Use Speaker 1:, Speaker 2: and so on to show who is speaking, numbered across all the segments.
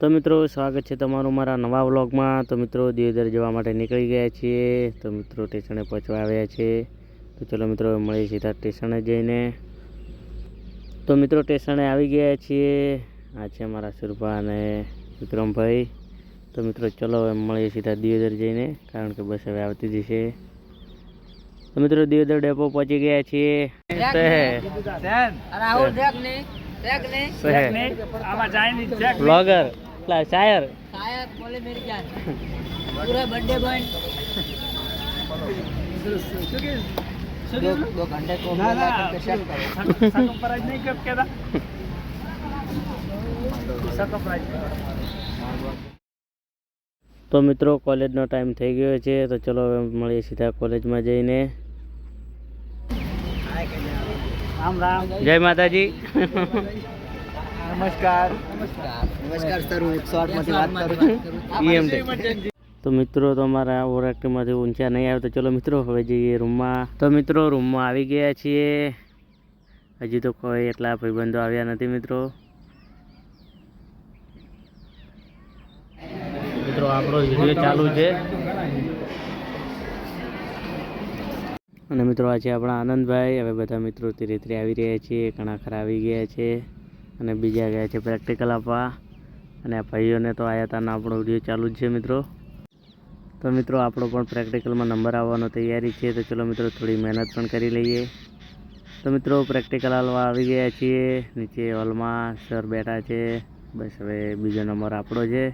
Speaker 1: તો મિત્રો સ્વાગત છે તમારું મારા નવા વ્લોગમાં. તો મિત્રો દિયોદર જવા માટે નીકળી ગયા છીએ. તો મિત્રો સ્ટેશને પહોંચવા આવ્યા છે તો ચલો મિત્રો મળીએ સીધા સ્ટેશને જઈને. તો મિત્રો સ્ટેશને આવી ગયા છીએ. આ છે મારા સુરભા અને વિક્રમભાઈ. તો મિત્રો ચલો હવે મળીએ સીધા દિયોદર જઈને કારણ કે બસ હવે આવતી જ છે. તો મિત્રો દિયોદર ડેપો પહોંચી ગયા છીએ.
Speaker 2: રાહુલ દેખ ને દેખ ને
Speaker 1: બ્લોગર શાયર
Speaker 2: शायद बोले मेरी जान पूरा बर्थडे बॉय दो दो घंटे को मिला करके सेट करो
Speaker 1: તો મિત્રો કોલેજનો ટાઈમ થઈ ગયો છે તો ચલો હવે મળીએ સીધા કોલેજમાં જઈને જય માતાજી
Speaker 2: નમસ્કાર. નમસ્કાર નમસ્કાર સર હું એકસો આઠમાંથી વાત કરું
Speaker 1: EMT. તો મિત્રો તમારા ઓવરએક્ટિંગમાંથી ઊંચા નહીં આવે તો ચલો મિત્રો હવે જઈએ રૂમમાં. તો મિત્રો રૂમમાં આવી ગયા છીએ. હજી તો કોઈ એટલા ભાઈબંધો આવ્યા નથી મિત્રો. મિત્રો આપણો વીડિયો ચાલુ છે. અને મિત્રો આ છે આપણા આનંદભાઈ હવે બધા મિત્રો ધીરે ધીરે આવી રહ્યા છીએ ઘણા ખરા આવી ગયા છે. અને બીજા ગયા છે પ્રેક્ટિકલ આપવા. અને આ ભાઈઓને તો આવ્યા હતા આપણો વીડિયો ચાલુ જ છે મિત્રો. તો મિત્રો, આપણો પણ પ્રેક્ટિકલમાં નંબર આવવાનો તૈયારી છે. તો ચલો મિત્રો, થોડી મહેનત પણ કરી લઈએ. તો મિત્રો પ્રેક્ટિકલ હાલવા આવી ગયા છીએ. નીચે હોલમાં સર બેઠા છે. બસ હવે બીજો નંબર આપણો છે.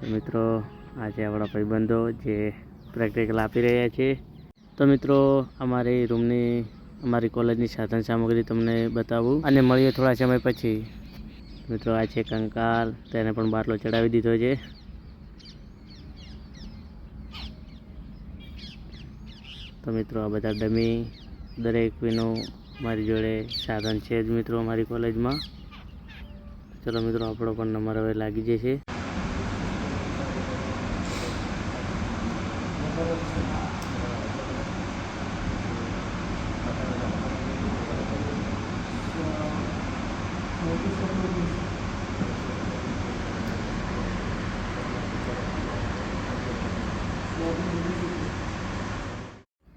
Speaker 1: તો મિત્રો આ છે આપણા ભાઈબંધો જે પ્રેક્ટિકલ આપી રહ્યા છે. તો મિત્રો, અમારી રૂમની અમારી કોલેજની સાધન સામગ્રી તમને બતાવું. અને મળીએ થોડા સમય પછી. મિત્રો, આ છે કંકાલ. તેને પણ બાટલો ચડાવી દીધો છે. તો મિત્રો, આ બધા ડમી દરેક વિનું મારી જોડે સાધન છે જ મિત્રો અમારી કોલેજમાં. ચલો મિત્રો, આપણો પણ નંબર હવે લાગી જશે.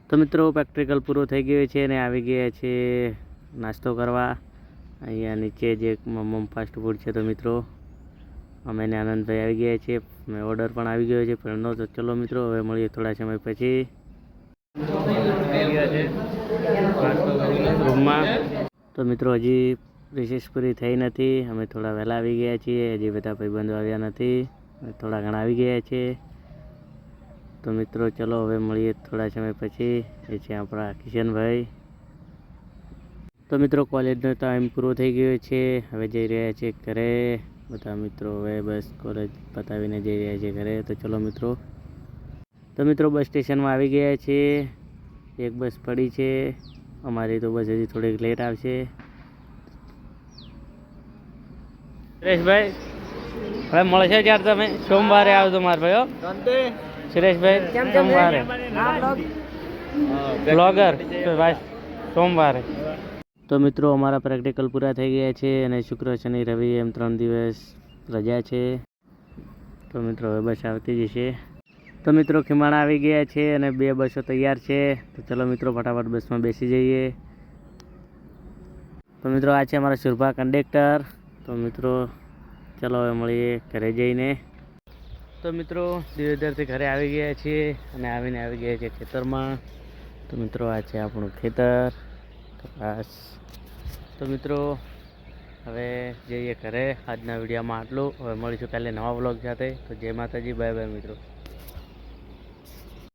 Speaker 1: તો મિત્રો પ્રેક્ટિકલ પૂરો થઈ ગયો છે અને આવી ગયા છે નાસ્તો કરવા. અહીંયા નીચે જે મમ ફાસ્ટ ફૂડ છે તો મિત્રો, અમે ને આનંદભાઈ આવી ગયા છીએ મેં ઓર્ડર પણ આવી ગયો છે, પણ તો ચલો મિત્રો, હવે મળીએ થોડા સમય પછી. રૂમમાં. તો મિત્રો, હજી રિસેસ પૂરી થઈ નથી. અમે થોડા વહેલા આવી ગયા છીએ. હજી બધા ભાઈબંધો આવ્યા નથી. થોડા ઘણા આવી ગયા છે. તો મિત્રો, ચલો હવે મળીએ થોડા સમય પછી. એ છે આપણા કિશનભાઈ. તો મિત્રો, કોલેજનો ટાઈમ પૂરો થઈ ગયો છે. હવે જઈ રહ્યા છે ઘરે. બધા મિત્રો હવે બસ કોલેજ પતાવીને જઈ રહ્યા છે ઘરે. તો ચલો મિત્રો. તો મિત્રો, બસ સ્ટેશનમાં આવી ગયા છીએ. એક બસ પડી છે. અમારી તો બસ હજી થોડીક લેટ આવશે. સુરેશભાઈ હવે મળશે ત્યારે તમે સોમવારે આવજો મારા ભાઈ હો. સુરેશભાઈ સોમવારે. બ્લોગર ભાઈ સોમવારે. તો મિત્રો અમારા પ્રેક્ટિકલ પૂરા થઈ ગયા છે અને શુક્ર શનિ રવિ એમ ત્રણ દિવસ રજા છે. તો મિત્રો હવે બસ આવતી જશે. તો મિત્રો ખીમાણા આવી ગયા છે અને બે બસો તૈયાર છે. તો ચલો મિત્રો ફટાફટ બસમાં બેસી જઈએ. તો મિત્રો આ છે અમારા સુરભા કંડક્ટર. તો મિત્રો, ચાલો હવે મળીએ ઘરે જઈને. તો મિત્રો દિયોદરથી ઘરે આવી ગયા છીએ અને આવીને આવી ગયા છે ખેતરમાં. તો મિત્રો, આ છે આપણું ખેતર. કપાસ તો મિત્રો, હવે જઈએ ઘરે. આજના વિડીયોમાં આટલું. હવે મળીશું કાલે નવા બ્લોગ સાથે. તો જય માતાજી, બાય બાય મિત્રો.